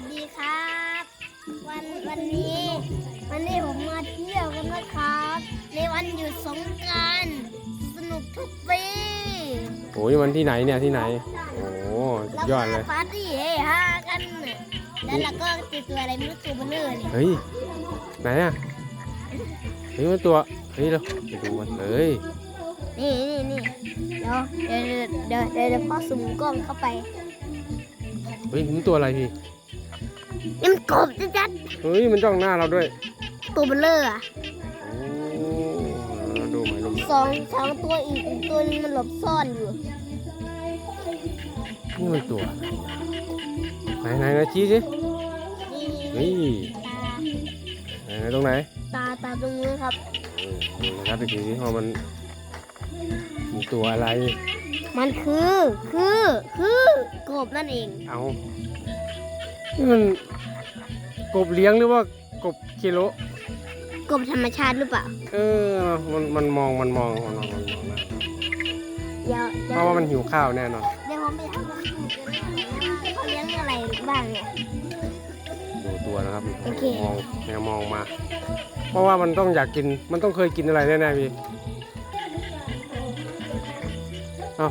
วัสดีครับ วันวันนี้ วันนี้ผมมาเที่ยวกันนะครับ ในวันหยุดสงกรารสนุกทุกปีโอ้ยมันที่ไหนเนี่ยที่ไหน โอ้โหสุเราดยอดเลยมาปาร์ตี้เฮฮากันน่ะแล้วเราก็เจอตัวอะไรไม่รู้ตัวเบลอเนี่ยเฮ้ยไหนอะเฮ้ยมันตัวเฮ้ยเราไปดูมันเลยนี่นี่นี่เดี๋ยวเดี๋ยวเดี๋ยวเดี๋ยวเดี๋ยวพ่อซูมกล้องเข้าไปเฮ้ยมันตัวอะไรพี่ นี่มันกบจัดเฮ้ยมันจ้องหน้าเราด้วยๆตัวเบลออะโอ้เราดูไหมดูไหมสองสองตัวอีกอีกตัวนึงมันหลบซ่อนอยู่ นี่มันตัวอะไรไหนไหนไหนชี้สินี่นี่ตาไหนไหนตรงไหน ตาตาตรงนี้ครับ เออดูนะครับอีกทีสิว่ามันมีตัวอะไร มันคือ คือ คือกบนั่นเอง เอา นี่มันกบเลี้ยงหรือว่ากบกิโลกบธรรมชาติหรือเปล่า เออมันมันมองมันมองมันมองมันมองนะเดี๋ยวเพเดี๋ยวราะว่ามันหิวข้าวแน่นอนเดี๋ยวผมไปถามว่าเขาเลี้ยงอะไรบ้างเนี่ย ดูตัวนะครับโอเค มองแนวมองมา เพราะว่ามันต้องอยากกินมันต้องเคยกินอะไรแน่ๆพี่เอ้า